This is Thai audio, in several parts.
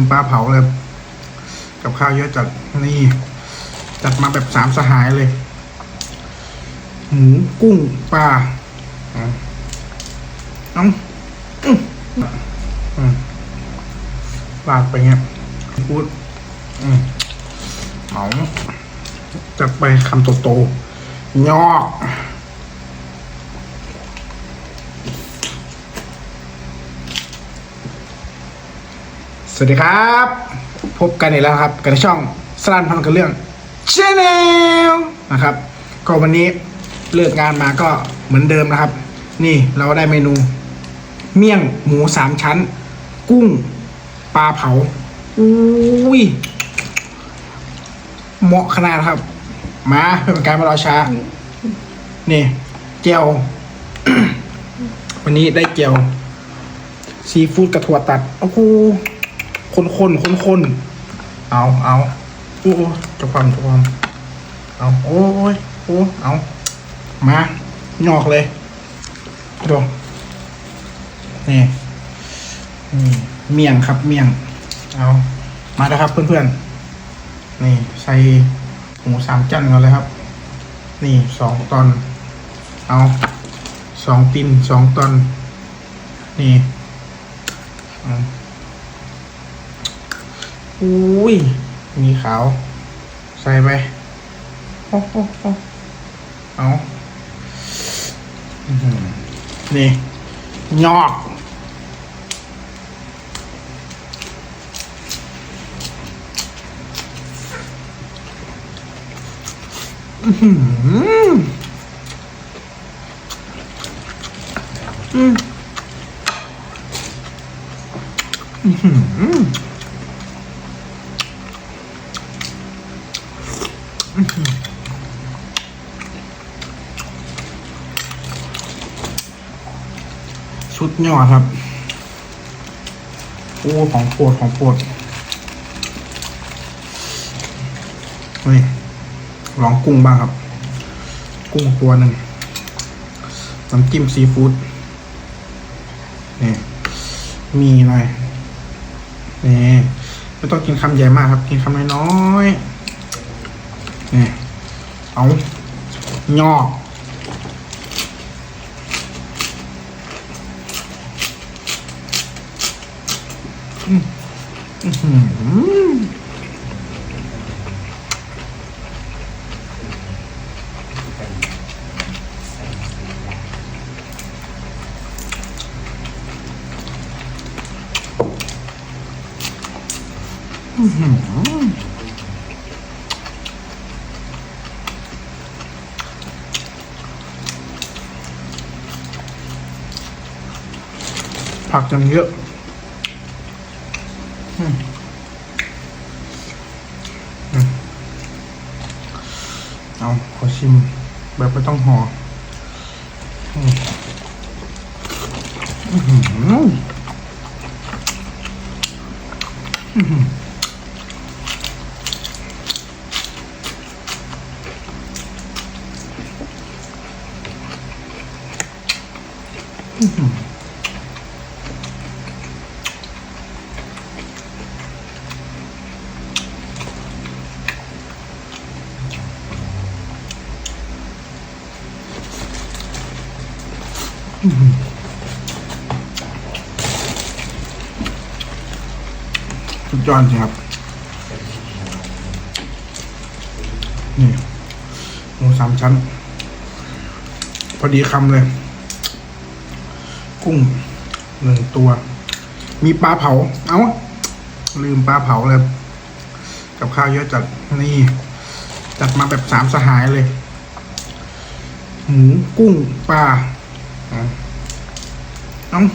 มปลาเผาเลย กับข้าวเยอะจัดนี่จัดมาแบบสามสหายเลย หมูกุ้งปลาอะน้องอื้ออืมลาดไปเงี้ยพูดอืมเอาจัดไปคำโตๆยอก สวัสดีครับ พบกันอีกแล้วครับกับในช่องสลันพันกับเรื่องชแนลนะครับ ก็วันนี้เลิกงานมาก็เหมือนเดิมนะครับ นี่เราได้เมนู เมี่ยงหมูสามชั้น กุ้งปลาเผาอุ้ยเหมาะขนาดครับ มาเพื่อเป็นการมารอช้า นี่เจียว วันนี้ได้เจียวซีฟู้ดกระถั่วตัด โอ้โห คนคนคนคนเอาเอาโอ้โหจะความจะความเอาโอ้ยโอ้เอามาหยอกเลยดูนี่นี่เมี่ยงครับเมี่ยง เอามาแล้วครับเพื่อนๆ นี่ใส่หมูสามจันกันเลยครับ นี่สองตอน เอาสองตินสองตอน นี่ อุ้ย มีขาว ใส่ไปโอ้โหเอาอนี่ยอกอืมอืมอื้อหืออื้อหือ สุดยอดครับโอ้ของโปรดของโปรดนี่ลองกุ้งบ้างครับ กุ้งตัวหนึ่งน้ำจิ้มซีฟู้ดนี่มีหน่อยนี่ไม่ต้องกินคำใหญ่มากครับ กินคำน้อยๆนี่เอายอกอืมอื้อหือ ผักยังเยอะ เอาขอชิม แบบไม่ต้องห่ออืม สุดยอดจริงครับ นี่หมูสามชั้น พอดีคำเลย กุ้งหนึ่งตัว มีปลาเผา เอ้า ลืมปลาเผาเลย กับข้าวเยอะจัด นี่ จัดมาแบบสามสหายเลย หมูกุ้งปลา น้ำ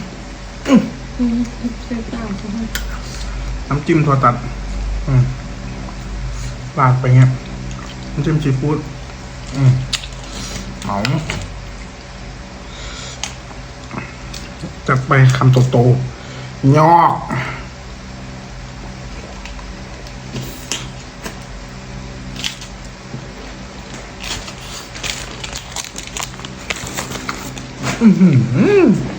น้ำจิ้มถั่วตัดอืมลาดไปเงี้ยน้ำจิ้มซีฟู้ดอืมจัดไปคำโตๆยอก 음.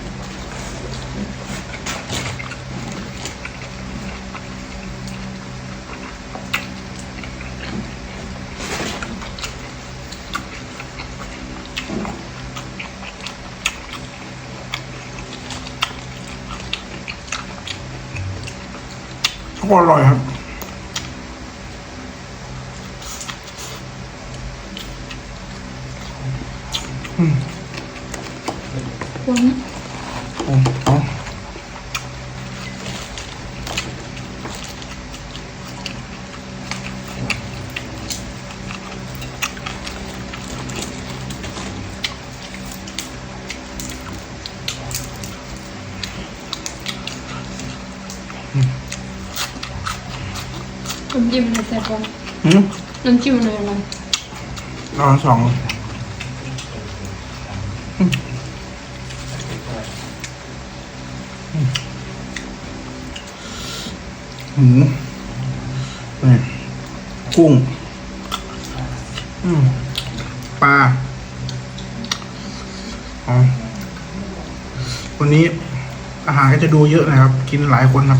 초콜릿 음. อร่อยครับคนเอาเหมูนี่กุ้ง อืมปลาอ๋อวันนี้อาหารก็จะดูเยอะนะครับ กินหลายคนครับ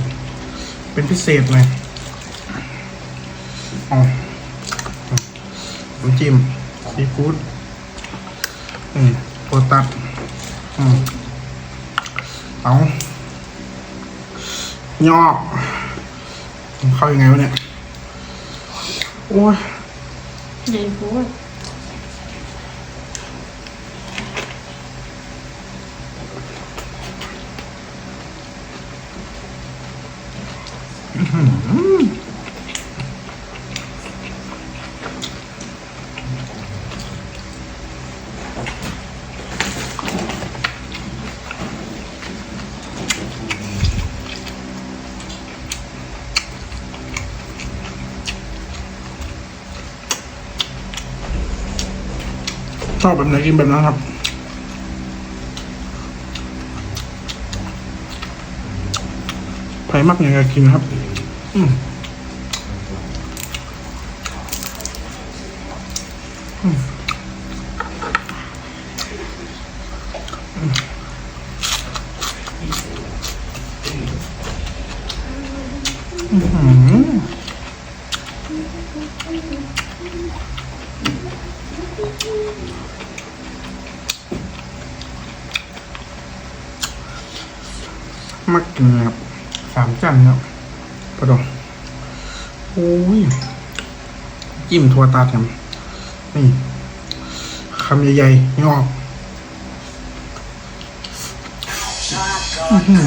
เป็นพิเศษเลยอ๋อน้ำจิ้มซีฟู้ดอืมโปรตัดอืมเอายอก เข้ายังไงวะเนี่ย โอ้ยใหญ่โพด ชอบแบบไหนกินแบบนั้นครับไผ่มักอย่างไรกินครับ อืมอืม มักกินนะครับสามจันครับปะดองโอ้ยจิ้มถั่วตัดครับนี่คำใหญ่ๆงอกอื้อหือ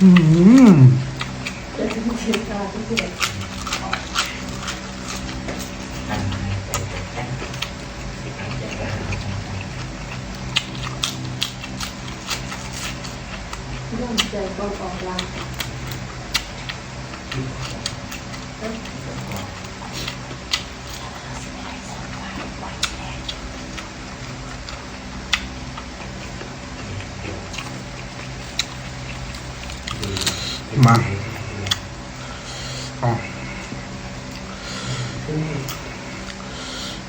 อื้อหือร่วม ใจก็ออกลามาเอา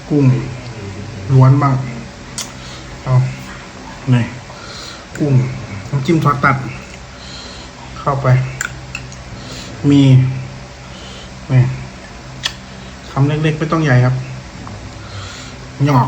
กุ้งล้วนบ้างเอานี่กุ้งน้ำจิ้มทอดตัด เข้าไป มีนี่คำเล็กๆไม่ต้องใหญ่ครับ หยอก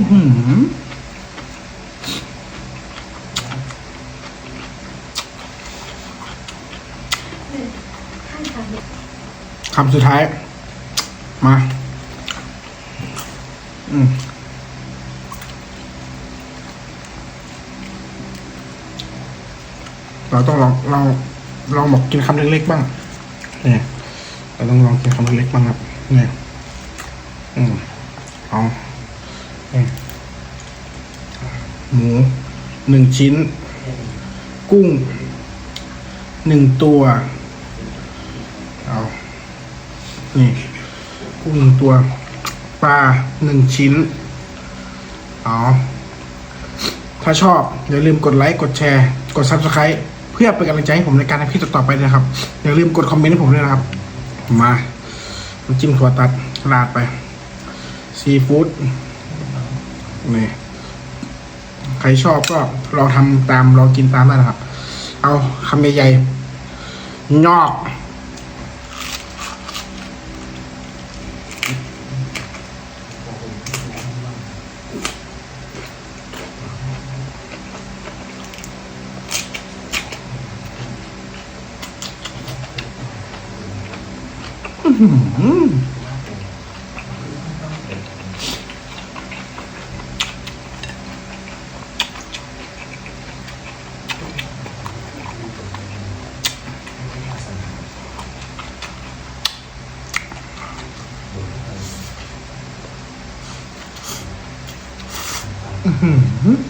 คำสุดท้าย มา อืมเราต้องลองลองลองบอกกินคำเล็กๆบ้าง เนี่ยเราต้องลองกินคำเล็กๆบ้างครับ เนี่ย อืมเอา หมูหนึ่งชิ้น กุ้งหนึ่งตัวเอานี่กุ้งหนึ่งตัว ปลาหนึ่งชิ้นเอาถ้าชอบ อย่าลืมกดไลค์กดแชร์ กด Subscribe เพื่อเป็นกำลังใจให้ผมในการทำคลิปต่อไปนะครับ อย่าลืมกดคอมเมนต์ให้ผมด้วยนะครับ มาจิ้มถั่วตัดราดไปซีฟู้ด นี่ใครชอบก็ลองทำตามลองกินตามได้นะครับ เอาคำใหญ่ๆงอกอื้ อหือ